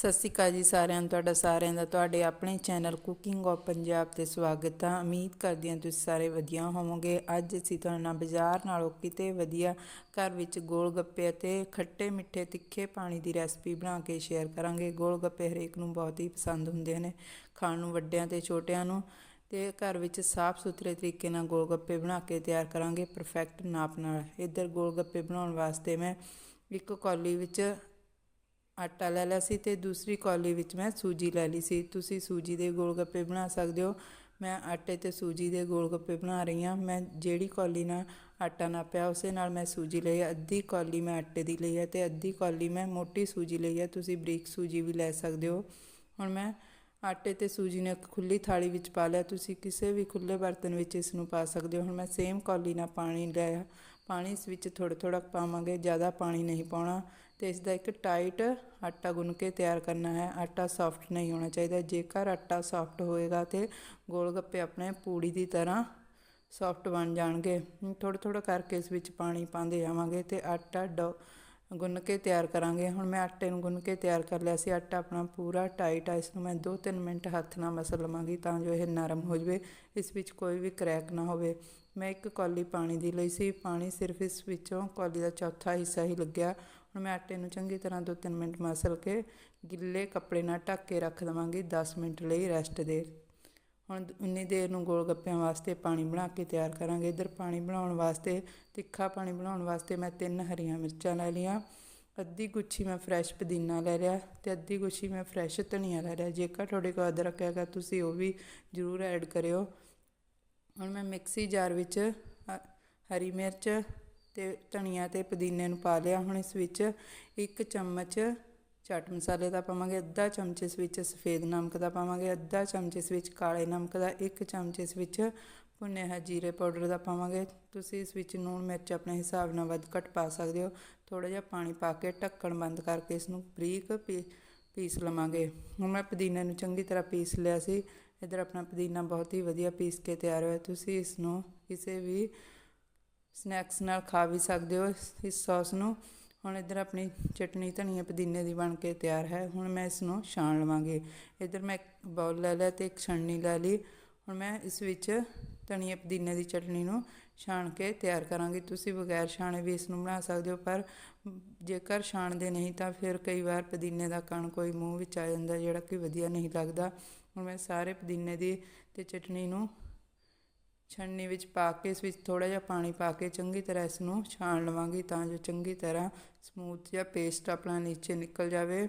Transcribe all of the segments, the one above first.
ਸਤਿ ਸ਼੍ਰੀ ਅਕਾਲ ਜੀ ਸਾਰਿਆਂ ਨੂੰ, ਤੁਹਾਡਾ ਸਾਰਿਆਂ ਦਾ, ਤੁਹਾਡੇ ਆਪਣੇ ਚੈਨਲ ਕੁਕਿੰਗ ਆਫ ਪੰਜਾਬ ਤੇ ਸਵਾਗਤ ਹੈ ਉਮੀਦ ਕਰਦੀ ਹਾਂ ਤੁਸੀਂ ਸਾਰੇ ਵਧੀਆ ਹੋਵੋਗੇ। ਅੱਜ ਅਸੀਂ ਤੁਹਾਡੇ ਨਾਲ ਬਾਜ਼ਾਰ ਨਾਲੋਂ ਕਿਤੇ ਵਧੀਆ ਘਰ ਵਿੱਚ ਗੋਲ ਗੱਪੇ ਅਤੇ ਖੱਟੇ ਮਿੱਠੇ ਤਿੱਖੇ ਪਾਣੀ ਦੀ ਰੈਸਪੀ ਬਣਾ ਕੇ ਸ਼ੇਅਰ ਕਰਾਂਗੇ। ਗੋਲ ਗੱਪੇ ਹਰੇਕ ਨੂੰ ਬਹੁਤ ਹੀ ਪਸੰਦ ਹੁੰਦੇ ਨੇ, ਖਾਣ ਨੂੰ ਵੱਡਿਆਂ ਤੇ ਛੋਟਿਆਂ ਨੂੰ। ਤੇ ਘਰ ਵਿੱਚ ਸਾਫ਼ ਸੁਥਰੇ ਤਰੀਕੇ ਨਾਲ ਗੋਲ ਗੱਪੇ ਬਣਾ ਕੇ ਤਿਆਰ ਕਰਾਂਗੇ ਪਰਫੈਕਟ ਨਾਪ ਨਾਲ। ਇੱਧਰ ਗੋਲ ਗੱਪੇ ਬਣਾਉਣ ਵਾਸਤੇ ਮੈਂ ਇੱਕ ਕੌਲੀ ਵਿੱਚ ਆਟਾ ਲੈ ਲਿਆ ਸੀ ਤੇ ਦੂਸਰੀ ਕੌਲੀ ਵਿੱਚ ਮੈਂ ਸੂਜੀ ਲੈ ਲਈ ਸੀ। ਤੁਸੀਂ ਸੂਜੀ ਦੇ ਗੋਲ ਗੱਪੇ ਬਣਾ ਸਕਦੇ ਹੋ। ਮੈਂ ਆਟੇ ਤੇ ਸੂਜੀ ਦੇ ਗੋਲ ਗੱਪੇ ਬਣਾ ਰਹੀ ਹਾਂ। ਮੈਂ ਜਿਹੜੀ ਕੌਲੀ ਨਾਲ ਆਟਾ ਨਾਪਿਆ, ਉਸੇ ਨਾਲ ਮੈਂ ਸੂਜੀ ਲਈ ਹੈ। ਅੱਧੀ ਕੌਲੀ ਮੈਂ ਆਟੇ ਦੀ ਲਈ ਹੈ ਤੇ ਅੱਧੀ ਕੌਲੀ ਮੈਂ ਮੋਟੀ ਸੂਜੀ ਲਈ ਹੈ। ਤੁਸੀਂ ਬਰੀਕ ਸੂਜੀ ਵੀ ਲੈ ਸਕਦੇ ਹੋ। ਹੁਣ ਮੈਂ ਆਟੇ ਤੇ ਸੂਜੀ ਨੂੰ ਇੱਕ ਖੁੱਲੀ ਥਾਲੀ ਵਿੱਚ ਪਾ ਲਿਆ। ਤੁਸੀਂ ਕਿਸੇ ਵੀ ਖੁੱਲੇ ਬਰਤਨ ਵਿੱਚ ਇਸ ਨੂੰ ਪਾ ਸਕਦੇ ਹੋ। ਹੁਣ ਮੈਂ ਸੇਮ ਕੌਲੀ ਨਾਲ ਪਾਣੀ ਲਿਆ ਪਾਣੀ ਇਸ ਵਿੱਚ ਥੋੜ੍ਹਾ ਥੋੜ੍ਹਾ ਪਾਵਾਂਗੇ। ਜ਼ਿਆਦਾ ਪਾਣੀ ਨਹੀਂ ਪਾਉਣਾ। ਤੇ ਇਸ ਦਾ ਇੱਕ ਟਾਈਟ ਆਟਾ ਗੁੰਨ ਕੇ ਤਿਆਰ ਕਰਨਾ ਹੈ। ਆਟਾ ਸੌਫਟ ਨਹੀਂ ਹੋਣਾ ਚਾਹੀਦਾ। ਜੇਕਰ ਆਟਾ ਸੌਫਟ ਹੋਏਗਾ ਤੇ ਗੋਲ ਗੱਪੇ ਆਪਣੇ ਪੂੜੀ ਦੀ ਤਰ੍ਹਾਂ ਸੌਫਟ ਬਣ ਜਾਣਗੇ। ਥੋੜ੍ਹਾ ਥੋੜ੍ਹਾ ਕਰਕੇ ਇਸ ਵਿੱਚ ਪਾਣੀ ਪਾਉਂਦੇ ਜਾਵਾਂਗੇ ਤੇ ਆਟਾ ਡੋ ਗੁੰਨ ਕੇ ਤਿਆਰ ਕਰਾਂਗੇ। ਹੁਣ ਮੈਂ ਆਟੇ ਨੂੰ ਗੁੰਨ ਕੇ ਤਿਆਰ ਕਰ ਲਿਆ ਸੀ। ਆਟਾ ਆਪਣਾ ਪੂਰਾ ਟਾਈਟ ਆ। ਇਸ ਨੂੰ ਮੈਂ 2-3 ਮਿੰਟ ਹੱਥ ਨਾਲ ਮਸਲ ਲਵਾਂਗੀ ਤਾਂ ਜੋ ਇਹ ਨਰਮ ਹੋ ਜਵੇ। ਇਸ ਵਿੱਚ ਕੋਈ ਵੀ ਕਰੈਕ ਨਾ ਹੋਵੇ। ਮੈਂ ਇੱਕ ਕੌਲੀ ਪਾਣੀ ਦੀ ਲਈ ਸੀ। ਪਾਣੀ ਸਿਰਫ ਇਸ ਵਿੱਚੋਂ ਕੌਲੀ ਦਾ ਚੌਥਾ ਹਿੱਸਾ ਹੀ ਲੱਗਿਆ। ਹੁਣ ਮੈਂ ਆਟੇ ਨੂੰ ਚੰਗੀ ਤਰ੍ਹਾਂ 2-3 ਮਿੰਟ ਮਸਲ ਕੇ ਗਿੱਲੇ ਕੱਪੜੇ ਨਾਲ ਢੱਕ ਕੇ ਰੱਖ ਦਵਾਂਗੀ 10 ਮਿੰਟ ਲਈ ਰੈਸਟ ਦੇ। ਹੁਣ ਉਨੀ ਦੇਰ ਨੂੰ ਗੋਲ ਗੱਪਿਆਂ ਵਾਸਤੇ ਪਾਣੀ ਬਣਾ ਕੇ ਤਿਆਰ ਕਰਾਂਗੇ। ਇਧਰ ਪਾਣੀ ਬਣਾਉਣ ਵਾਸਤੇ, ਤਿੱਖਾ ਪਾਣੀ ਬਣਾਉਣ ਵਾਸਤੇ ਮੈਂ ਤਿੰਨ ਹਰੀਆਂ ਮਿਰਚਾਂ ਲੈ ਲਈਆਂ। ਅੱਧੀ ਗੁੱਛੀ ਮੈਂ ਫਰੈਸ਼ ਪੁਦੀਨਾ ਲੈ ਲਿਆ ਤੇ ਅੱਧੀ ਗੁੱਛੀ ਮੈਂ ਫਰੈਸ਼ ਧਨੀਆ ਲੈ ਲਿਆ। ਜੇਕਰ ਤੁਹਾਡੇ ਕੋਲ ਅਦਰਕ ਹੈਗਾ, ਤੁਸੀਂ ਉਹ ਵੀ ਜ਼ਰੂਰ ਐਡ ਕਰਿਓ। ਹੁਣ ਮੈਂ ਮਿਕਸੀ ਜਾਰ ਵਿੱਚ ਹਰੀ ਮਿਰਚ ਅਤੇ ਧਨੀਆ ਅਤੇ ਪੁਦੀਨੇ ਨੂੰ ਪਾ ਲਿਆ। ਹੁਣ ਇਸ ਵਿੱਚ ਇੱਕ ਚਮਚ ਚਾਟ ਮਸਾਲੇ ਦਾ ਪਾਵਾਂਗੇ, ਅੱਧਾ ਚਮਚ ਇਸ ਵਿੱਚ ਸਫੇਦ ਨਮਕ ਦਾ ਪਾਵਾਂਗੇ, ਅੱਧਾ ਚਮਚ ਇਸ ਵਿੱਚ ਕਾਲੇ ਨਮਕ ਦਾ, ਇੱਕ ਚਮਚ ਇਸ ਵਿੱਚ ਭੁੰਨਿਆ ਹੋਏ ਜੀਰੇ ਪਾਊਡਰ ਦਾ ਪਾਵਾਂਗੇ। ਤੁਸੀਂ ਇਸ ਵਿੱਚ ਲੂਣ ਮਿਰਚ ਆਪਣੇ ਹਿਸਾਬ ਨਾਲ ਵੱਧ ਘੱਟ ਪਾ ਸਕਦੇ ਹੋ। ਥੋੜਾ ਜਿਹਾ ਪਾਣੀ ਪਾ ਕੇ ਢੱਕਣ ਬੰਦ ਕਰਕੇ ਇਸ ਨੂੰ ਬਰੀਕ ਪੀਸ ਲਵਾਂਗੇ। ਹੁਣ ਮੈਂ ਪੁਦੀਨੇ ਨੂੰ ਚੰਗੀ ਤਰ੍ਹਾਂ ਪੀਸ ਲਿਆ ਸੀ। ਇਧਰ ਆਪਣਾ ਪੁਦੀਨਾ ਬਹੁਤ ਹੀ ਵਧੀਆ ਪੀਸ ਕੇ ਤਿਆਰ ਹੋਇਆ। ਤੁਸੀਂ ਇਸ ਨੂੰ ਕਿਸੇ ਵੀ ਸਨੈਕਸ ਨਾਲ ਖਾ ਵੀ ਸਕਦੇ ਹੋ ਇਸ ਸੌਸ ਨੂੰ। ਹੁਣ ਇੱਧਰ ਆਪਣੀ ਚਟਨੀ, ਧਨੀਆ ਪੁਦੀਨੇ ਦੀ ਬਣ ਕੇ ਤਿਆਰ ਹੈ। ਹੁਣ ਮੈਂ ਇਸ ਨੂੰ ਛਾਣ ਲਵਾਂਗੀ। ਇੱਧਰ ਮੈਂ ਇੱਕ ਬਾਉਲ ਲੈ ਲਿਆ ਤੇ ਇੱਕ ਛਣਨੀ ਲੈ ਲਈ। ਹੁਣ ਮੈਂ ਇਸ ਵਿੱਚ ਧਨੀਆ ਪੁਦੀਨੇ ਦੀ ਚਟਨੀ ਨੂੰ ਛਾਣ ਕੇ ਤਿਆਰ ਕਰਾਂਗੀ। ਤੁਸੀਂ ਬਗੈਰ ਛਾਣੇ ਵੀ ਇਸ ਨੂੰ ਬਣਾ ਸਕਦੇ ਹੋ, ਪਰ ਜੇਕਰ ਛਾਣਦੇ ਨਹੀਂ ਤਾਂ ਫਿਰ ਕਈ ਵਾਰ ਪੁਦੀਨੇ ਦਾ ਕਣ ਕੋਈ ਮੂੰਹ ਵਿੱਚ ਆ ਜਾਂਦਾ, ਜਿਹੜਾ ਕਿ ਵਧੀਆ ਨਹੀਂ ਲੱਗਦਾ। ਹੁਣ ਮੈਂ ਸਾਰੇ ਪੁਦੀਨੇ ਦੀ ਤੇ ਚਟਨੀ ਨੂੰ ਛਣਨੀ ਵਿੱਚ ਪਾ ਕੇ, ਇਸ ਵਿੱਚ ਥੋੜਾ ਜਿਹਾ ਪਾਣੀ ਪਾ ਕੇ ਚੰਗੀ ਤਰ੍ਹਾਂ ਇਸ ਨੂੰ ਛਾਣ ਲਵਾਂਗੀ ਤਾਂ ਜੋ ਚੰਗੀ ਤਰ੍ਹਾਂ ਸਮੂਥ ਜਿਹਾ ਪੇਸਟ ਆਪਣਾ ਨੀਚੇ ਨਿਕਲ ਜਾਵੇ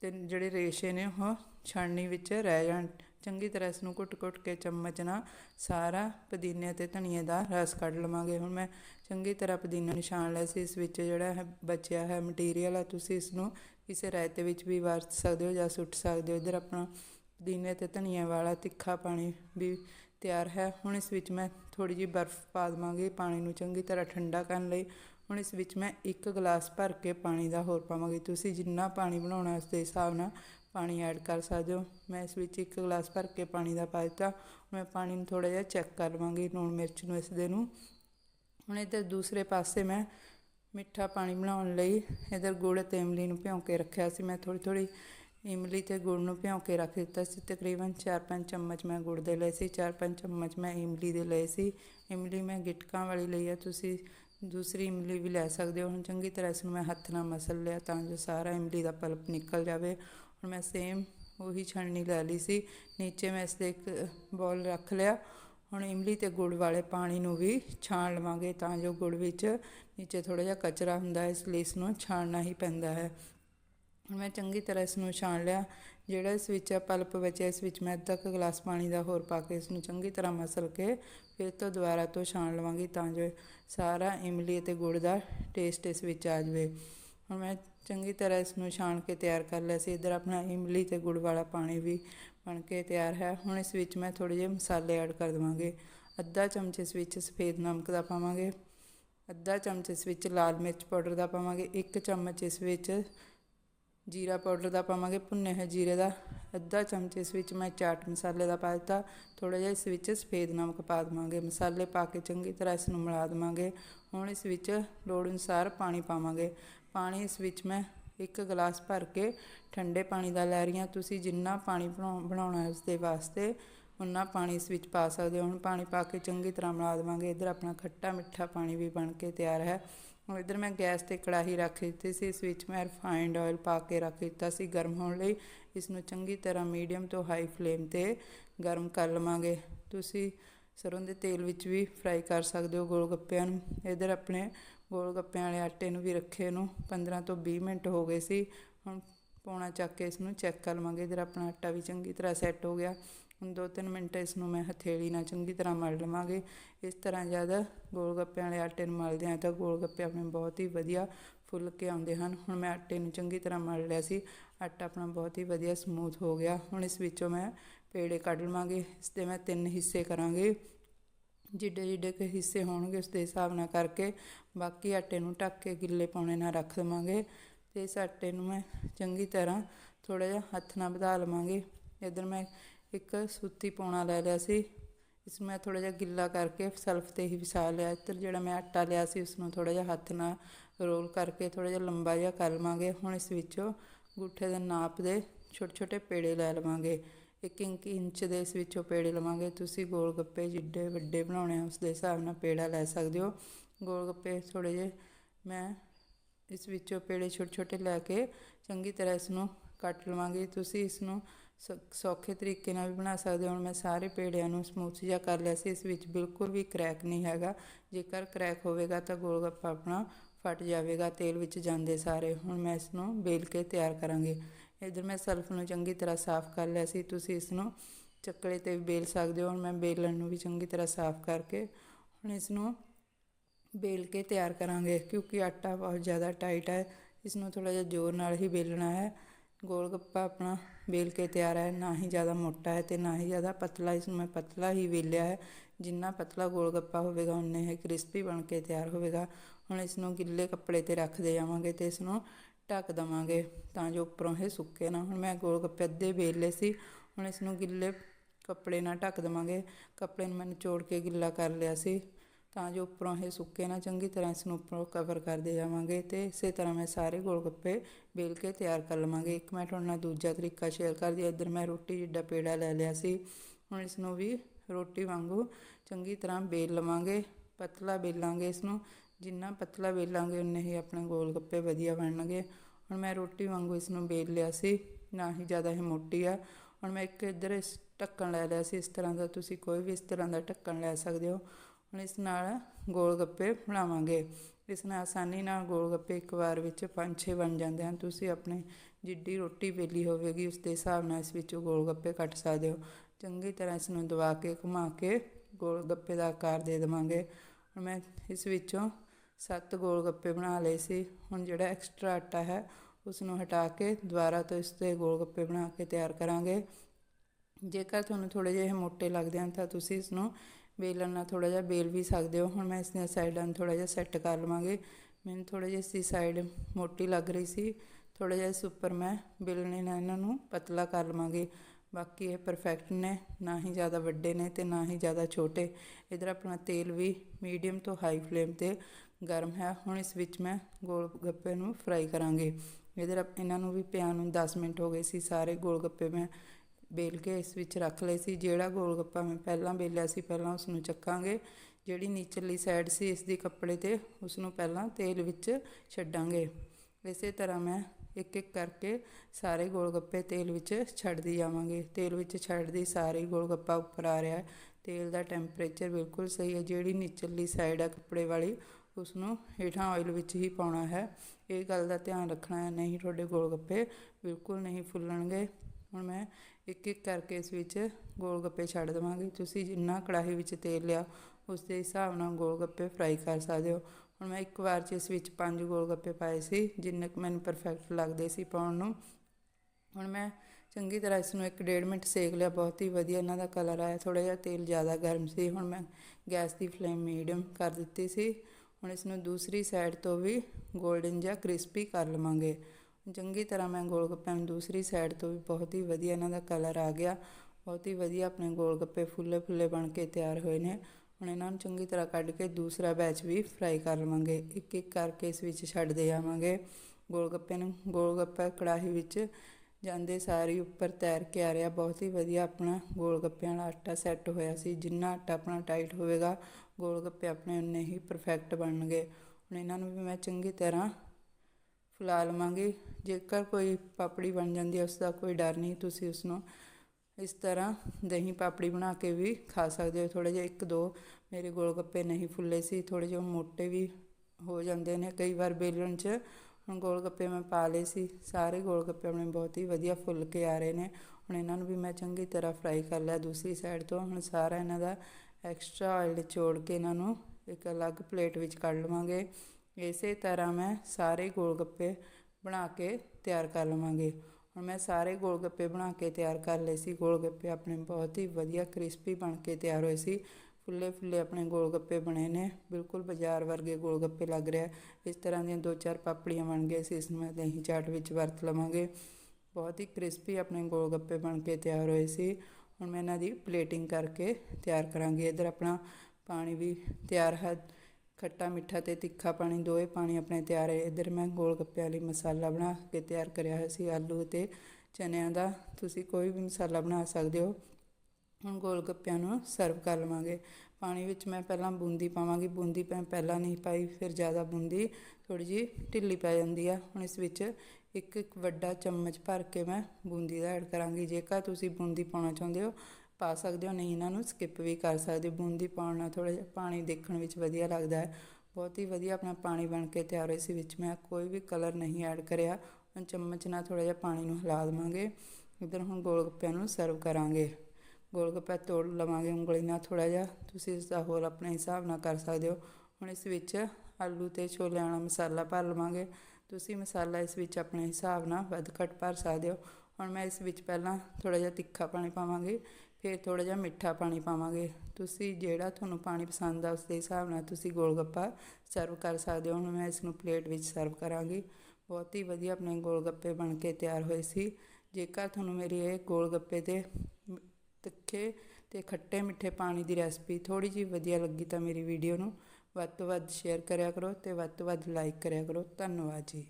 ਤੇ ਜਿਹੜੇ ਰੇਸ਼ੇ ਨੇ ਉਹ ਛਣਨੀ ਵਿੱਚ ਰਹਿ ਜਾਣ। ਚੰਗੀ ਤਰ੍ਹਾਂ ਇਸ ਨੂੰ ਕੁੱਟ-ਕੁੱਟ ਕੇ ਚਮਚ ਨਾਲ ਸਾਰਾ ਪੁਦੀਨੇ ਤੇ ਧਨੀਏ ਦਾ ਰਸ ਕੱਢ ਲਵਾਂਗੇ। ਹੁਣ ਮੈਂ ਚੰਗੀ ਤਰ੍ਹਾਂ ਪੁਦੀਨਾ ਨਿਸ਼ਾਨ ਲਿਆ ਸੀ। ਇਸ ਵਿੱਚ ਜਿਹੜਾ ਹੈ, ਬਚਿਆ ਹੈ ਮਟੀਰੀਅਲ ਹੈ ਤੁਸੀਂ ਇਸ ਨੂੰ ਕਿਸੇ ਰਾਇਤੇ ਵਿੱਚ ਵੀ ਵਰਤ ਸਕਦੇ ਹੋ ਜਾਂ ਸੁੱਟ ਸਕਦੇ ਹੋ। ਇਧਰ ਆਪਣਾ ਪੁਦੀਨੇ ਤੇ ਧਨੀਆ ਵਾਲਾ ਤਿੱਖਾ ਪਾਣੀ ਵੀ ਤਿਆਰ ਹੈ। ਹੁਣ ਇਸ ਵਿੱਚ ਮੈਂ ਥੋੜੀ ਜਿਹੀ ਬਰਫ਼ ਪਾ ਦਵਾਂਗੀ ਪਾਣੀ ਨੂੰ ਚੰਗੀ ਤਰ੍ਹਾਂ ਠੰਡਾ ਕਰਨ ਲਈ। ਹੁਣ ਇਸ ਵਿੱਚ ਮੈਂ ਇੱਕ ਗਲਾਸ ਭਰ ਕੇ ਪਾਣੀ ਦਾ ਹੋਰ ਪਾਵਾਂਗੀ। ਤੁਸੀਂ ਜਿੰਨਾ ਪਾਣੀ ਬਣਾਉਣਾ ਉਸ ਦੇ ਹਿਸਾਬ ਨਾਲ ਪਾਣੀ ਐਡ ਕਰ ਸਕਦੇ ਹੋ। ਮੈਂ ਇਸ ਵਿੱਚ ਇੱਕ ਗਲਾਸ ਭਰ ਕੇ ਪਾਣੀ ਦਾ ਪਾ ਦਿੱਤਾ। ਮੈਂ ਪਾਣੀ ਨੂੰ ਥੋੜਾ ਜਿਹਾ ਚੈੱਕ ਕਰ ਲਵਾਂਗੀ ਲੂਣ ਮਿਰਚ ਨੂੰ ਇਸ ਦੇ ਨੂੰ। ਹੁਣ ਇਧਰ ਦੂਸਰੇ ਪਾਸੇ ਮੈਂ ਮਿੱਠਾ ਪਾਣੀ ਬਣਾਉਣ ਲਈ ਇਧਰ ਗੁੜ ਤੇ ਇਮਲੀ ਨੂੰ ਭਿਉਂ ਕੇ ਰੱਖਿਆ ਸੀ। ਮੈਂ ਥੋੜੀ ਥੋੜੀ ਇਮਲੀ ਤੇ ਗੁੜ ਨੂੰ ਭਿਉਂ ਕੇ ਰੱਖ ਦਿੱਤਾ ਸੀ। ਤਕਰੀਬਨ 4-5 ਚਮਚ ਮੈਂ ਗੁੜ ਦੇ ਲਏ ਸੀ 4-5 ਚਮਚ ਮੈਂ ਇਮਲੀ ਦੇ ਲਏ ਸੀ। ਇਮਲੀ ਮੈਂ ਗਿਟਕਾਂ ਵਾਲੀ ਲਈ ਆ, ਤੁਸੀਂ ਦੂਸਰੀ ਇਮਲੀ ਵੀ ਲੈ ਸਕਦੇ ਹੋ। ਹੁਣ ਚੰਗੀ ਤਰ੍ਹਾਂ ਇਸ ਨੂੰ ਮੈਂ ਹੱਥ ਨਾਲ ਮਸਲ ਲਿਆ ਤਾਂ ਜੋ ਸਾਰਾ ਇਮਲੀ ਦਾ ਪਲਪ ਨਿਕਲ ਜਾਵੇ। ਹੁਣ ਮੈਂ ਸੇਮ ਉਹੀ ਛਣਨੀ ਲੈ ਲਈ ਸੀ। ਨੀਚੇ ਮੈਂ ਇਸ ਦੇ ਇੱਕ ਬੋਲ ਰੱਖ ਲਿਆ। ਹੁਣ ਇਮਲੀ ਤੇ ਗੁੜ ਵਾਲੇ ਪਾਣੀ ਨੂੰ ਵੀ ਛਾਣ ਲਵਾਂਗੇ ਤਾਂ ਜੋ ਗੁੜ ਵਿੱਚ ਨੀਚੇ ਥੋੜਾ ਜਿਹਾ ਕਚਰਾ ਹੁੰਦਾ ਹੈ, ਇਸ ਲਈ ਇਸ ਨੂੰ ਛਾਣਨਾ ਹੀ ਪੈਂਦਾ ਹੈ। ਮੈਂ ਚੰਗੀ ਤਰ੍ਹਾਂ ਇਸ ਨੂੰ ਛਾਣ ਲਿਆ, ਜਿਹੜਾ ਇਸ ਵਿੱਚ ਪਲਪ ਬਚਿਆ, ਇਸ ਵਿੱਚ ਮੈਂ ਅੱਧਾ ਕੁ ਗਲਾਸ ਪਾਣੀ ਦਾ ਹੋਰ ਪਾ ਕੇ ਇਸ ਨੂੰ ਚੰਗੀ ਤਰ੍ਹਾਂ ਮਸਲ ਕੇ ਫਿਰ ਤੋਂ ਦੁਬਾਰਾ ਤੋਂ ਛਾਣ ਲਵਾਂਗੀ ਤਾਂ ਜੋ ਸਾਰਾ ਇਮਲੀ ਅਤੇ ਗੁੜ ਦਾ ਟੇਸਟ ਇਸ ਵਿੱਚ ਆ ਜਾਵੇ। ਹੁਣ ਮੈਂ ਚੰਗੀ ਤਰ੍ਹਾਂ ਇਸ ਨੂੰ ਛਾਣ ਕੇ ਤਿਆਰ ਕਰ ਲਿਆ ਸੀ, ਇਧਰ ਆਪਣਾ ਇਮਲੀ ਤੇ ਗੁੜ ਵਾਲਾ ਪਾਣੀ ਵੀ ਬਣ ਕੇ ਤਿਆਰ ਹੈ। ਹੁਣ ਇਸ ਵਿੱਚ ਮੈਂ ਥੋੜੇ ਜਿਹੇ ਮਸਾਲੇ ਐਡ ਕਰ ਦਵਾਂਗੇ। ਅੱਧਾ ਚਮਚ ਇਸ ਵਿੱਚ ਸਫੇਦ ਨਮਕ ਦਾ ਪਾਵਾਂਗੇ। ਅੱਧਾ ਚਮਚ ਇਸ ਵਿੱਚ ਲਾਲ ਮਿਰਚ ਪਾਊਡਰ ਦਾ ਪਾਵਾਂਗੇ। ਇੱਕ ਚਮਚ ਇਸ ਵਿੱਚ ਜੀਰਾ ਪਾਊਡਰ ਦਾ ਪਾਵਾਂਗੇ, ਭੁੰਨੇ ਹੋਏ ਜੀਰੇ ਦਾ, ਅੱਧਾ ਚਮਚ ਇਸ ਵਿੱਚ ਮੈਂ ਚਾਟ ਮਸਾਲੇ ਦਾ ਪਾ ਦਿੱਤਾ ਥੋੜਾ ਜਿਹਾ ਇਸ ਵਿੱਚ ਸਫੇਦ ਨਮਕ ਪਾ ਦਵਾਂਗੇ, ਮਸਾਲੇ ਪਾ ਕੇ ਚੰਗੀ ਤਰ੍ਹਾਂ ਇਸ ਨੂੰ ਮਿਲਾ ਦਵਾਂਗੇ, ਹੁਣ ਇਸ ਵਿੱਚ ਲੋੜ ਅਨੁਸਾਰ ਪਾਣੀ ਪਾਵਾਂਗੇ, ਪਾਣੀ ਇਸ ਵਿੱਚ ਮੈਂ ਇੱਕ ਗਲਾਸ ਭਰ ਕੇ ਠੰਡੇ ਪਾਣੀ ਦਾ ਲੈ ਰਹੀ ਹਾਂ, ਤੁਸੀਂ ਜਿੰਨਾ ਪਾਣੀ ਬਣਾਉ- ਬਣਾਉਣਾ ਹੈ ਉਸ ਦੇ ਵਾਸਤੇ ਉਨਾ ਪਾਣੀ ਇਸ ਵਿੱਚ ਪਾ ਸਕਦੇ ਹੋ, ਹੁਣ ਪਾਣੀ ਪਾ ਕੇ ਚੰਗੀ ਤਰ੍ਹਾਂ ਮਿਲਾ ਦੇਵਾਂਗੇ, ਇੱਧਰ ਆਪਣਾ ਖੱਟਾ ਮਿੱਠਾ ਪਾਣੀ ਵੀ ਬਣ ਕੇ ਤਿਆਰ ਹੈ। ਇੱਧਰ ਮੈਂ ਗੈਸ ਤੇ ਕੜਾਹੀ ਰੱਖ ਦਿੱਤੀ ਸੀ, ਇਸ ਵਿੱਚ ਮੈਂ ਰਿਫਾਈਨਡ ਆਇਲ ਪਾ ਕੇ ਰੱਖ ਦਿੱਤਾ ਸੀ ਗਰਮ ਹੋਣ ਲਈ। ਇਸ ਨੂੰ ਚੰਗੀ ਤਰ੍ਹਾਂ ਮੀਡੀਅਮ ਤੋਂ ਹਾਈ ਫਲੇਮ ਤੇ ਗਰਮ ਕਰ ਲਵਾਂਗੇ। ਤੁਸੀਂ ਸਰੋਂ ਦੇ ਤੇਲ ਵਿੱਚ ਵੀ ਫਰਾਈ ਕਰ ਸਕਦੇ ਹੋ ਗੋਲ ਗੱਪਿਆਂ ਨੂੰ। ਇੱਧਰ ਆਪਣੇ ਗੋਲ ਗੱਪਿਆਂ ਵਾਲੇ ਆਟੇ ਨੂੰ ਵੀ ਰੱਖੇ ਨੂੰ। 15 ਤੋਂ 20 ਮਿੰਟ ਹੋ ਗਏ ਸੀ। ਹੁਣ ਪੌਣਾ ਚੱਕ ਕੇ ਇਸ ਨੂੰ ਚੈੱਕ ਕਰ ਲਵਾਂਗੇ। ਇੱਧਰ ਆਪਣਾ ਆਟਾ ਵੀ ਚੰਗੀ ਤਰ੍ਹਾਂ ਸੈੱਟ ਹੋ ਗਿਆ। ਹੁਣ 2-3 ਮਿੰਟ ਇਸ ਨੂੰ ਮੈਂ ਹਥੇਲੀ ਨਾਲ ਚੰਗੀ ਤਰ੍ਹਾਂ ਮਲ ਲਵਾਂਗੇ। ਇਸ ਤਰ੍ਹਾਂ ਜਦ ਗੋਲ ਗੱਪਿਆਂ ਵਾਲੇ ਆਟੇ ਨੂੰ ਮਲਦੇ ਹਾਂ ਤਾਂ ਗੋਲ ਗੱਪੇ ਆਪਣੇ ਬਹੁਤ ਹੀ ਵਧੀਆ ਫੁੱਲ ਕੇ ਆਉਂਦੇ ਹਨ। ਹੁਣ ਮੈਂ ਆਟੇ ਨੂੰ ਚੰਗੀ ਤਰ੍ਹਾਂ ਮਲ ਲਿਆ ਸੀ। ਆਟਾ ਆਪਣਾ ਬਹੁਤ ਹੀ ਵਧੀਆ ਸਮੂਥ ਹੋ ਗਿਆ। ਹੁਣ ਇਸ ਵਿੱਚੋਂ ਮੈਂ ਪੇੜੇ ਕੱਢ ਲਵਾਂਗੇ। ਇਸ ਦੇ ਮੈਂ ਤਿੰਨ ਹਿੱਸੇ ਕਰਾਂਗੇ। ਜਿੱਡੇ ਜਿੱਡੇ ਕੇ ਹਿੱਸੇ ਹੋਣਗੇ ਉਸ ਦੇ ਹਿਸਾਬ ਨਾਲ ਕਰਕੇ ਬਾਕੀ ਆਟੇ ਨੂੰ ਢੱਕ ਕੇ ਗਿੱਲੇ ਪਾਉਣੇ ਨਾਲ ਰੱਖ ਦੇਵਾਂਗੇ। ਤੇ ਇਸ ਆਟੇ ਨੂੰ ਮੈਂ ਚੰਗੀ ਤਰ੍ਹਾਂ ਥੋੜਾ ਜਿਹਾ ਹੱਥ ਨਾਲ ਵਧਾ ਲਵਾਂਗੇ। ਇਧਰ ਮੈਂ ਇੱਕ ਸੂਤੀ ਪੌਣਾ ਲੈ ਲਿਆ ਸੀ। ਇਸ ਨੂੰ ਮੈਂ ਥੋੜਾ ਜਿਹਾ ਗਿੱਲਾ ਕਰਕੇ ਸਲਫ ਤੇ ਹੀ ਵਿਛਾ ਲਿਆ। ਇੱਧਰ ਜਿਹੜਾ ਮੈਂ ਆਟਾ ਲਿਆ ਸੀ ਉਸ ਨੂੰ ਥੋੜਾ ਜਿਹਾ ਹੱਥ ਨਾਲ ਰੋਲ ਕਰਕੇ ਥੋੜਾ ਜਿਹਾ ਲੰਬਾ ਜਿਹਾ ਕਰ ਲਵਾਂਗੇ। ਹੁਣ ਇਸ ਵਿੱਚੋਂ ਗੁੱਠੇ ਦੇ ਨਾਪ ਦੇ ਛੋਟੇ ਛੋਟੇ ਪੇੜੇ ਲੈ ਲਵਾਂਗੇ। ਇੱਕ ਇੰਕ ਇੰਚ ਦੇ ਇਸ ਵਿੱਚੋਂ ਪੇੜੇ ਲਵਾਂਗੇ। ਤੁਸੀਂ ਗੋਲ ਗੱਪੇ ਜਿੱਡੇ ਵੱਡੇ ਬਣਾਉਣੇ ਆ ਉਸ ਦੇ ਹਿਸਾਬ ਨਾਲ ਪੇੜਾ ਲੈ ਸਕਦੇ ਹੋ। ਗੋਲ ਗੱਪੇ ਥੋੜੇ ਜਿਹੇ ਮੈਂ ਇਸ ਵਿੱਚੋਂ ਪੇੜੇ ਛੋਟੇ ਛੋਟੇ ਲੈ ਕੇ ਚੰਗੀ ਤਰ੍ਹਾਂ ਇਸ ਨੂੰ ਕੱਟ ਲਵਾਂਗੇ। ਤੁਸੀਂ ਇਸ ਨੂੰ ਸ- ਸੌਖੇ ਤਰੀਕੇ ਨਾਲ ਵੀ ਬਣਾ ਸਕਦੇ ਹੋ। ਹੁਣ ਮੈਂ ਸਾਰੇ ਪੇੜਿਆਂ ਨੂੰ ਸਮੂਥ ਜਿਹਾ ਕਰ ਲਿਆ ਸੀ। ਇਸ ਵਿੱਚ ਬਿਲਕੁਲ ਵੀ ਕ੍ਰੈਕ ਨਹੀਂ ਹੈਗਾ। ਜੇਕਰ ਕ੍ਰੈਕ ਹੋਵੇਗਾ ਤਾਂ ਗੋਲਗੱਪਾ ਆਪਣਾ ਫਟ ਜਾਵੇਗਾ, ਤੇਲ ਵਿੱਚ ਜਾਂਦੇ ਸਾਰੇ। ਹੁਣ ਮੈਂ ਇਸ ਨੂੰ ਬੇਲ ਕੇ ਤਿਆਰ ਕਰਾਂਗੇ। ਇਧਰ ਮੈਂ ਸਲਫ ਨੂੰ ਚੰਗੀ ਤਰ੍ਹਾਂ ਸਾਫ਼ ਕਰ ਲਿਆ ਸੀ। ਤੁਸੀਂ ਇਸ ਨੂੰ ਚੱਕਲੇ ਤੇ ਵੀ ਬੇਲ ਸਕਦੇ ਹੋ। ਹੁਣ ਮੈਂ ਬੇਲਣ ਨੂੰ ਵੀ ਚੰਗੀ ਤਰ੍ਹਾਂ ਸਾਫ਼ ਕਰਕੇ ਹੁਣ ਇਸ ਨੂੰ ਬੇਲ ਕੇ ਤਿਆਰ ਕਰਾਂਗੇ। ਕਿਉਂਕਿ ਆਟਾ ਬਹੁਤ ਜ਼ਿਆਦਾ ਟਾਈਟ ਹੈ। ਇਸ ਨੂੰ ਥੋੜਾ ਜਿਹਾ ਜ਼ੋਰ ਨਾਲ ਹੀ ਬੇਲਣਾ ਹੈ। ਗੋਲ ਗੱਪਾ ਆਪਣਾ ਵੇਲ ਕੇ ਤਿਆਰ ਹੈ, ਨਾ ਹੀ ਜ਼ਿਆਦਾ ਮੋਟਾ ਹੈ ਤੇ ਨਾ ਹੀ ਜ਼ਿਆਦਾ ਪਤਲਾ, ਇਸ ਨੂੰ ਮੈਂ ਪਤਲਾ ਹੀ ਵੇਲਿਆ ਹੈ। ਜਿੰਨਾ ਪਤਲਾ ਗੋਲ ਗੱਪਾ ਹੋਵੇਗਾ ਉਨੇ ਹੀ ਕ੍ਰਿਸਪੀ ਬਣ ਕੇ ਤਿਆਰ ਹੋਵੇਗਾ। ਹੁਣ ਇਸ ਨੂੰ ਗਿੱਲੇ ਕੱਪੜੇ ਤੇ ਰੱਖਦੇ ਜਾਵਾਂਗੇ ਤੇ ਇਸ ਨੂੰ ਢੱਕ ਦਵਾਂਗੇ ਤਾਂ ਜੋ ਉੱਪਰੋਂ ਇਹ ਸੁੱਕੇ ਨਾ ਹੁਣ। ਮੈਂ ਗੋਲ ਗੱਪੇ ਅੱਧੇ ਵੇਲ ਲਏ ਸੀ, ਹੁਣ ਇਸ ਨੂੰ ਗਿੱਲੇ ਕੱਪੜੇ ਨਾਲ ਢੱਕ ਦਵਾਂਗੇ। ਕੱਪੜੇ ਨੂੰ ਮੈਂ ਨਿਚੋੜ ਕੇ ਗਿੱਲਾ ਕਰ ਲਿਆ ਸੀ। ਤਾਂ ਜੋ ਉੱਪਰੋਂ ਇਹ ਸੁੱਕੇ ਨਾ ਚੰਗੀ ਤਰ੍ਹਾਂ ਇਸ ਨੂੰ ਉੱਪਰੋਂ ਕਵਰ ਕਰਦੇ ਜਾਵਾਂਗੇ ਤੇ ਇਸੇ ਤਰ੍ਹਾਂ ਮੈਂ ਸਾਰੇ ਗੋਲ ਗੱਪੇ ਵੇਲ ਕੇ ਤਿਆਰ ਕਰ ਲਵਾਂਗੇ। ਇੱਕ ਮੈਂ ਤੁਹਾਡੇ ਨਾਲ ਦੂਜਾ ਤਰੀਕਾ ਸ਼ੇਅਰ ਕਰਦੀ ਇੱਧਰ ਮੈਂ ਰੋਟੀ ਜਿੱਡਾ ਪੇੜਾ ਲੈ ਲਿਆ ਸੀ। ਹੁਣ ਇਸ ਨੂੰ ਵੀ ਰੋਟੀ ਵਾਂਗੂ ਚੰਗੀ ਤਰ੍ਹਾਂ ਵੇਲ ਲਵਾਂਗੇ, ਪਤਲਾ ਵੇਲਾਂਗੇ ਇਸ ਨੂੰ ਜਿੰਨਾ ਪਤਲਾ ਵੇਲਾਂਗੇ, ਉਨੇ ਹੀ ਆਪਣੇ ਗੋਲ ਗੱਪੇ ਵਧੀਆ ਬਣਨਗੇ। ਹੁਣ ਮੈਂ ਰੋਟੀ ਵਾਂਗੂ ਇਸ ਨੂੰ ਬੇਲ ਲਿਆ ਸੀ। ਨਾ ਹੀ ਜ਼ਿਆਦਾ ਇਹ ਮੋਟੀ ਆ। ਹੁਣ ਮੈਂ ਇੱਕ ਇੱਧਰ ਇਸ ਢੱਕਣ ਲੈ ਲਿਆ ਸੀ। ਇਸ ਤਰ੍ਹਾਂ ਦਾ ਤੁਸੀਂ ਕੋਈ ਵੀ ਇਸ ਤਰ੍ਹਾਂ ਦਾ ਢੱਕਣ ਲੈ ਸਕਦੇ ਹੋ। ਹੁਣ ਇਸ ਨਾਲ ਗੋਲ ਗੱਪੇ ਬਣਾਵਾਂਗੇ। ਇਸ ਨਾਲ ਆਸਾਨੀ ਨਾਲ ਗੋਲ ਗੱਪੇ ਇੱਕ ਵਾਰ ਵਿੱਚ ਪੰਜ ਛੇ ਬਣ ਜਾਂਦੇ ਹਨ। ਤੁਸੀਂ ਆਪਣੇ ਜਿੱਡੀ ਰੋਟੀ ਵੇਲੀ ਹੋਵੇਗੀ, ਉਸ ਦੇ ਹਿਸਾਬ ਨਾਲ ਇਸ ਵਿੱਚੋਂ ਗੋਲ ਗੱਪੇ ਕੱਟ ਸਕਦੇ ਹੋ। ਚੰਗੀ ਤਰ੍ਹਾਂ ਇਸ ਨੂੰ ਦਬਾ ਕੇ, ਘੁਮਾ ਕੇ ਗੋਲ ਗੱਪੇ ਦਾ ਆਕਾਰ ਦੇ ਦੇਵਾਂਗੇ। ਹੁਣ ਮੈਂ ਇਸ ਵਿੱਚੋਂ ਸੱਤ ਗੋਲ ਗੱਪੇ ਬਣਾ ਲਏ ਸੀ। ਹੁਣ ਜਿਹੜਾ ਐਕਸਟਰਾ ਆਟਾ ਹੈ, ਉਸ ਨੂੰ ਹਟਾ ਕੇ ਦੁਬਾਰਾ ਤੋਂ ਇਸ ਤੇ ਗੋਲ ਗੱਪੇ ਬਣਾ ਕੇ ਤਿਆਰ ਕਰਾਂਗੇ। ਜੇਕਰ ਤੁਹਾਨੂੰ ਥੋੜੇ ਜਿਹੇ ਮੋਟੇ ਲੱਗਦੇ ਹਨ, ਤਾਂ ਤੁਸੀਂ ਇਸ ਨੂੰ ਬੇਲਣ ਨਾਲ ਥੋੜਾ ਜਿਹਾ ਬੇਲ ਵੀ ਸਕਦੇ ਹੋ। ਹੁਣ ਮੈਂ ਇਸ ਦੀਆਂ ਸਾਈਡਾਂ ਨੂੰ ਥੋੜਾ ਜਿਹਾ ਸੈੱਟ ਕਰ ਲਵਾਂਗੇ। ਮੈਨੂੰ ਥੋੜਾ ਜਿਹਾ ਇਸ ਦੀ ਸਾਈਡ ਮੋਟੀ ਲੱਗ ਰਹੀ ਸੀ। ਥੋੜਾ ਜਿਹਾ ਇਸ ਉੱਪਰ ਮੈਂ ਬੇਲਣੇ ਨਾਲ ਇਹਨਾਂ ਨੂੰ ਪਤਲਾ ਕਰ ਲਵਾਂਗੇ। ਬਾਕੀ ਇਹ ਪਰਫੈਕਟ ਨੇ, ਨਾ ਹੀ ਜ਼ਿਆਦਾ ਵੱਡੇ ਨੇ ਤੇ ਨਾ ਹੀ ਜ਼ਿਆਦਾ ਛੋਟੇ। ਇਧਰ ਆਪਣਾ ਤੇਲ ਵੀ ਮੀਡੀਅਮ ਤੋਂ ਹਾਈ ਫਲੇਮ ਤੇ ਗਰਮ ਹੈ। ਹੁਣ ਇਸ ਵਿੱਚ ਮੈਂ ਗੋਲ ਗੱਪੇ ਨੂੰ ਫਰਾਈ ਕਰਾਂਗੇ। ਇਧਰ ਇਹਨਾਂ ਨੂੰ ਵੀ ਪਿਆਨ ਨੂੰ 10 ਮਿੰਟ ਹੋ ਗਏ ਸੀ। ਸਾਰੇ ਗੋਲ ਗੱਪੇ ਮੈਂ ਬੇਲ ਕੇ ਇਸ ਵਿੱਚ ਰੱਖ ਲਏ ਸੀ। ਜਿਹੜਾ ਗੋਲ ਗੱਪਾ ਮੈਂ ਪਹਿਲਾਂ ਬੇਲਿਆ ਸੀ, ਪਹਿਲਾਂ ਉਸ ਨੂੰ ਚੱਕਾਂਗੇ। ਜਿਹੜੀ ਨੀਚਲੀ ਸਾਈਡ ਸੀ ਇਸ ਦੀ ਕੱਪੜੇ ਤੇ ਉਸ ਨੂੰ ਪਹਿਲਾਂ ਤੇਲ ਵਿੱਚ ਛੱਡਾਂਗੇ। ਇਸੇ ਤਰ੍ਹਾਂ ਮੈਂ ਇੱਕ ਇੱਕ ਕਰਕੇ ਸਾਰੇ ਗੋਲ ਗੱਪੇ ਤੇਲ ਵਿੱਚ ਛੱਡਦੀ ਜਾਵਾਂਗੇ। ਤੇਲ ਵਿੱਚ ਛੱਡਦੀ ਸਾਰੇ ਗੋਲ ਗੱਪਾ ਉੱਪਰ ਆ ਰਿਹਾ ਹੈ। ਤੇਲ ਦਾ ਟੈਂਪਰੇਚਰ ਬਿਲਕੁਲ ਸਹੀ ਹੈ। ਜਿਹੜੀ ਨੀਚਲੀ ਸਾਈਡ ਹੈ ਕੱਪੜੇ ਵਾਲੀ ਉਸ ਨੂੰ ਹੇਠਾਂ ਆਇਲ ਵਿੱਚ ਹੀ ਪਾਉਣਾ ਹੈ। ਇਹ ਗੱਲ ਦਾ ਧਿਆਨ ਰੱਖਣਾ ਹੈ। ਨਹੀਂ, ਤੁਹਾਡੇ ਗੋਲ ਗੱਪੇ ਬਿਲਕੁਲ ਨਹੀਂ ਫੁੱਲਣਗੇ। ਹੁਣ ਮੈਂ ਇੱਕ ਇੱਕ ਕਰਕੇ ਇਸ ਵਿੱਚ ਗੋਲ ਗੱਪੇ ਛੱਡ ਦੇਵਾਂਗੇ। ਤੁਸੀਂ ਜਿੰਨਾ ਕੜਾਹੀ ਵਿੱਚ ਤੇਲ ਲਿਆ, ਉਸ ਦੇ ਹਿਸਾਬ ਨਾਲ ਗੋਲ ਗੱਪੇ ਫਰਾਈ ਕਰ ਸਕਦੇ ਹੋ। ਹੁਣ ਮੈਂ ਇੱਕ ਵਾਰ 'ਚ ਇਸ ਵਿੱਚ ਪੰਜ ਗੋਲ ਗੱਪੇ ਪਾਏ ਸੀ, ਜਿੰਨੇ ਕੁ ਮੈਨੂੰ ਪਰਫੈਕਟ ਲੱਗਦੇ ਸੀ ਪਾਉਣ ਨੂੰ। ਹੁਣ ਮੈਂ ਚੰਗੀ ਤਰ੍ਹਾਂ ਇਸ ਨੂੰ ਇੱਕ ਡੇਢ ਮਿੰਟ ਸੇਕ ਲਿਆ, ਬਹੁਤ ਹੀ ਵਧੀਆ ਇਹਨਾਂ ਦਾ ਕਲਰ ਆਇਆ। ਥੋੜਾ ਜਿਹਾ ਤੇਲ ਜ਼ਿਆਦਾ ਗਰਮ ਸੀ, ਹੁਣ ਮੈਂ ਗੈਸ ਦੀ ਫਲੇਮ ਮੀਡੀਅਮ ਕਰ ਦਿੱਤੀ ਸੀ। ਹੁਣ ਇਸ ਨੂੰ ਦੂਸਰੀ ਸਾਈਡ ਤੋਂ ਵੀ 골ਡਨ ਜਾਂ ਕ੍ਰਿਸਪੀ ਕਰ ਲਵਾਂਗੇ। ਚੰਗੀ ਤਰ੍ਹਾਂ ਮੈਂ ਗੋਲਗੱਪਿਆਂ ਨੂੰ ਦੂਸਰੀ ਸਾਈਡ ਤੋਂ ਵੀ ਬਹੁਤ ਹੀ ਵਧੀਆ ਇਹਨਾਂ ਦਾ ਕਲਰ ਆ ਗਿਆ। ਬਹੁਤ ਹੀ ਵਧੀਆ ਆਪਣੇ ਗੋਲ ਗੱਪੇ ਫੁੱਲੇ ਫੁੱਲੇ ਬਣ ਕੇ ਤਿਆਰ ਹੋਏ ਨੇ। ਹੁਣ ਇਹਨਾਂ ਨੂੰ ਚੰਗੀ ਤਰ੍ਹਾਂ ਕੱਢ ਕੇ ਦੂਸਰਾ ਬੈਚ ਵੀ ਫਰਾਈ ਕਰ ਲਵਾਂਗੇ। ਇੱਕ ਇੱਕ ਕਰਕੇ ਇਸ ਵਿੱਚ ਛੱਡਦੇ ਜਾਵਾਂਗੇ ਗੋਲਗੱਪੇ ਨੂੰ ਗੋਲ ਗੱਪਾ ਕੜਾਹੀ ਵਿੱਚ ਜਾਂਦੇ ਸਾਰੀ ਉੱਪਰ ਤੈਰ ਕੇ ਆ ਰਿਹਾ। ਬਹੁਤ ਹੀ ਵਧੀਆ ਆਪਣਾ ਗੋਲ ਗੱਪਿਆਂ ਵਾਲਾ ਆਟਾ ਸੈੱਟ ਹੋਇਆ ਸੀ। ਜਿੰਨਾ ਆਟਾ ਆਪਣਾ ਟਾਈਟ ਹੋਵੇਗਾ ਗੋਲ ਗੱਪੇ ਆਪਣੇ ਉਨੇ ਹੀ ਪਰਫੈਕਟ ਬਣਨਗੇ। ਹੁਣ ਇਹਨਾਂ ਨੂੰ ਵੀ ਮੈਂ ਚੰਗੀ ਤਰ੍ਹਾਂ ਫੁਲਾ ਲਵਾਂਗੇ। ਜੇਕਰ ਕੋਈ ਪਾਪੜੀ ਬਣ ਜਾਂਦੀ ਹੈ ਉਸ ਦਾ ਕੋਈ ਡਰ ਨਹੀਂ, ਤੁਸੀਂ ਉਸ ਨੂੰ ਇਸ ਤਰ੍ਹਾਂ ਦਹੀਂ ਪਾਪੜੀ ਬਣਾ ਕੇ ਵੀ ਖਾ ਸਕਦੇ ਹੋ। ਥੋੜੇ ਜਿਹਾ ਇੱਕ ਦੋ ਮੇਰੇ ਗੋਲ ਗੱਪੇ ਨਹੀਂ ਫੁੱਲੇ ਸੀ ਥੋੜੇ ਜਿਹਾ ਮੋਟੇ ਵੀ ਹੋ ਜਾਂਦੇ ਨੇ। ਕਈ ਵਾਰ ਬੇਲਣ 'ਚ ਹੁਣ ਗੋਲ ਗੱਪੇ ਮੈਂ ਪਾ ਲਏ ਸੀ, ਸਾਰੇ ਗੋਲ ਗੱਪੇ ਆਪਣੇ ਬਹੁਤ ਹੀ ਵਧੀਆ ਫੁੱਲ ਕੇ ਆ ਰਹੇ ਨੇ। ਹੁਣ ਇਹਨਾਂ ਨੂੰ ਵੀ ਮੈਂ ਚੰਗੀ ਤਰ੍ਹਾਂ ਫਰਾਈ ਕਰ ਲਿਆ। ਦੂਸਰੀ ਸਾਈਡ ਤੋਂ ਹੁਣ ਸਾਰਾ ਇਹਨਾਂ ਦਾ ਐਕਸਟਰਾ ਆਇਲ ਨਿਚੋੜ ਕੇ ਇਹਨਾਂ ਨੂੰ ਇੱਕ ਅਲੱਗ ਪਲੇਟ ਵਿੱਚ ਕੱਢ ਲਵਾਂਗੇ। ਇਸੇ ਤਰ੍ਹਾਂ ਮੈਂ ਸਾਰੇ ਗੋਲ ਗੱਪੇ ਬਣਾ ਕੇ ਤਿਆਰ ਕਰ ਲਵਾਂਗੇ। ਹੁਣ ਮੈਂ ਸਾਰੇ ਗੋਲ ਗੱਪੇ ਬਣਾ ਕੇ ਤਿਆਰ ਕਰ ਲਏ ਸੀ। ਗੋਲ ਗੱਪੇ ਆਪਣੇ ਬਹੁਤ ਹੀ ਵਧੀਆ ਕ੍ਰਿਸਪੀ ਬਣ ਕੇ ਤਿਆਰ ਹੋਏ ਸੀ। ਫੁੱਲੇ ਫੁੱਲੇ ਆਪਣੇ ਗੋਲ ਗੱਪੇ ਬਣੇ ਨੇ। ਬਿਲਕੁਲ ਬਾਜ਼ਾਰ ਵਰਗੇ ਗੋਲ ਗੱਪੇ ਲੱਗ ਰਿਹਾ। ਇਸ ਤਰ੍ਹਾਂ ਦੀਆਂ ਦੋ ਚਾਰ ਪਾਪੜੀਆਂ ਬਣ ਗਏ ਸੀ। ਇਸ ਨੂੰ ਮੈਂ ਦਹੀਂ ਚਾਟ ਵਿੱਚ ਵਰਤ ਲਵਾਂਗੇ। ਬਹੁਤ ਹੀ ਕ੍ਰਿਸਪੀ ਆਪਣੇ ਗੋਲ ਗੱਪੇ ਬਣ ਕੇ ਤਿਆਰ ਹੋਏ ਸੀ। ਹੁਣ ਮੈਂ ਇਹਨਾਂ ਦੀ ਪਲੇਟਿੰਗ ਕਰਕੇ ਤਿਆਰ ਕਰਾਂਗੀ। ਇਧਰ ਆਪਣਾ ਪਾਣੀ ਵੀ ਤਿਆਰ ਹੈ। ਖੱਟਾ ਮਿੱਠਾ ਤੇ ਤਿੱਖਾ ਪਾਣੀ ਦੋਵੇਂ ਪਾਣੀ ਆਪਣੇ ਤਿਆਰ ਹੈ। ਇਧਰ ਮੈਂ ਗੋਲ ਗੱਪਿਆਂ ਲਈ ਮਸਾਲਾ ਬਣਾ ਕੇ ਤਿਆਰ ਕਰਿਆ ਹੋਇਆ ਸੀ, ਆਲੂ ਤੇ ਚਨਿਆਂ ਦਾ। ਤੁਸੀਂ ਕੋਈ ਵੀ ਮਸਾਲਾ ਬਣਾ ਸਕਦੇ ਹੋ। ਹੁਣ ਗੋਲ ਗੱਪਿਆਂ ਨੂੰ ਸਰਵ ਕਰ ਲਵਾਂਗੇ। ਪਾਣੀ ਵਿੱਚ ਮੈਂ ਪਹਿਲਾਂ ਬੂੰਦੀ ਪਾਵਾਂਗੀ। ਬੂੰਦੀ ਮੈਂ ਪਹਿਲਾਂ ਨਹੀਂ ਪਾਈ, ਫਿਰ ਜ਼ਿਆਦਾ ਬੂੰਦੀ। ਥੋੜੀ ਜੀ ਢਿੱਲੀ ਪੈ ਜਾਂਦੀ ਆ। ਹੁਣ ਇਸ ਵਿੱਚ ਇੱਕ ਇੱਕ ਵੱਡਾ ਚਮਚ ਭਰ ਕੇ ਮੈਂ ਬੂੰਦੀ ਦਾ ਐਡ ਕਰਾਂਗੀ। ਜੇਕਰ ਤੁਸੀਂ ਬੂੰਦੀ ਪਾਉਣਾ ਚਾਹੁੰਦੇ ਹੋ ਪਾ ਸਕਦੇ ਹੋ, ਨਹੀਂ ਇਹਨਾਂ ਨੂੰ ਸਕਿਪ ਵੀ ਕਰ ਸਕਦੇ ਹੋ। ਬੂੰਦੀ ਪਾਉਣ ਨਾਲ ਥੋੜਾ ਜਿਹਾ ਪਾਣੀ ਦੇਖਣ ਵਿੱਚ ਵਧੀਆ ਲੱਗਦਾ ਹੈ। ਬਹੁਤ ਹੀ ਵਧੀਆ ਆਪਣਾ ਪਾਣੀ ਬਣ ਕੇ ਤਿਆਰ ਹੋਇਆ ਸੀ ਵਿੱਚ। ਮੈਂ ਕੋਈ ਵੀ ਕਲਰ ਨਹੀਂ ਐਡ ਕਰਿਆ। ਹੁਣ ਚਮਚ ਨਾਲ ਥੋੜਾ ਜਿਹਾ ਪਾਣੀ ਨੂੰ ਹਿਲਾ ਦੇਵਾਂਗੇ। ਇਧਰ ਹੁਣ ਗੋਲ ਗੱਪਿਆਂ ਨੂੰ ਸਰਵ ਕਰਾਂਗੇ। ਗੋਲ ਗੱਪਾ ਤੋੜ ਲਵਾਂਗੇ। ਉਂਗਲੀ ਨਾਲ ਥੋੜਾ ਜਿਹਾ ਤੁਸੀਂ ਇਸ ਦਾ ਹੋਰ ਆਪਣੇ ਹਿਸਾਬ ਨਾਲ ਕਰ ਸਕਦੇ ਹੋ। ਹੁਣ ਇਸ ਵਿੱਚ ਆਲੂ ਤੇ ਛੋਲਿਆਂ ਵਾਲਾ ਮਸਾਲਾ ਭਰ ਲਵਾਂਗੇ। ਤੁਸੀਂ ਮਸਾਲਾ ਇਸ ਵਿੱਚ ਆਪਣੇ ਹਿਸਾਬ ਨਾਲ ਵੱਧ ਘੱਟ ਭਰ ਸਕਦੇ ਹੋ। ਹੁਣ ਮੈਂ ਇਸ ਵਿੱਚ ਪਹਿਲਾਂ ਥੋੜਾ ਜਿਹਾ ਤਿੱਖਾ ਪਾਣੀ ਪਾਵਾਂਗੀ। ਫਿਰ ਥੋੜਾ ਜਿਹਾ ਮਿੱਠਾ ਪਾਣੀ ਪਾਵਾਂਗੇ। ਤੁਸੀਂ ਜਿਹੜਾ ਤੁਹਾਨੂੰ ਪਾਣੀ ਪਸੰਦ ਆ ਉਸ ਦੇ ਹਿਸਾਬ ਨਾਲ ਤੁਸੀਂ ਗੋਲਗੱਪਾ ਸਰਵ ਕਰ ਸਕਦੇ ਹੋ। ਹੁਣ ਮੈਂ ਇਸ ਨੂੰ ਪਲੇਟ ਵਿੱਚ ਸਰਵ ਕਰਾਂਗੀ। ਬਹੁਤ ਹੀ ਵਧੀਆ ਆਪਣੇ ਗੋਲਗੱਪੇ ਬਣ ਕੇ ਤਿਆਰ ਹੋਏ ਸੀ। ਜੇਕਰ ਤੁਹਾਨੂੰ ਮੇਰੀ ਇਹ ਗੋਲਗੱਪੇ ਤੇ ਤਿੱਖੇ ਤੇ ਖੱਟੇ ਮਿੱਠੇ ਪਾਣੀ ਦੀ ਰੈਸਪੀ ਥੋੜੀ ਜਿਹੀ ਵਧੀਆ ਲੱਗੀ ਤਾਂ ਮੇਰੀ ਵੀਡੀਓ ਨੂੰ ਵੱਧ ਤੋਂ ਵੱਧ ਸ਼ੇਅਰ ਕਰਿਆ ਕਰੋ ਤੇ ਵੱਧ ਤੋਂ ਵੱਧ ਲਾਈਕ ਕਰਿਆ ਕਰੋ। ਧੰਨਵਾਦ ਜੀ।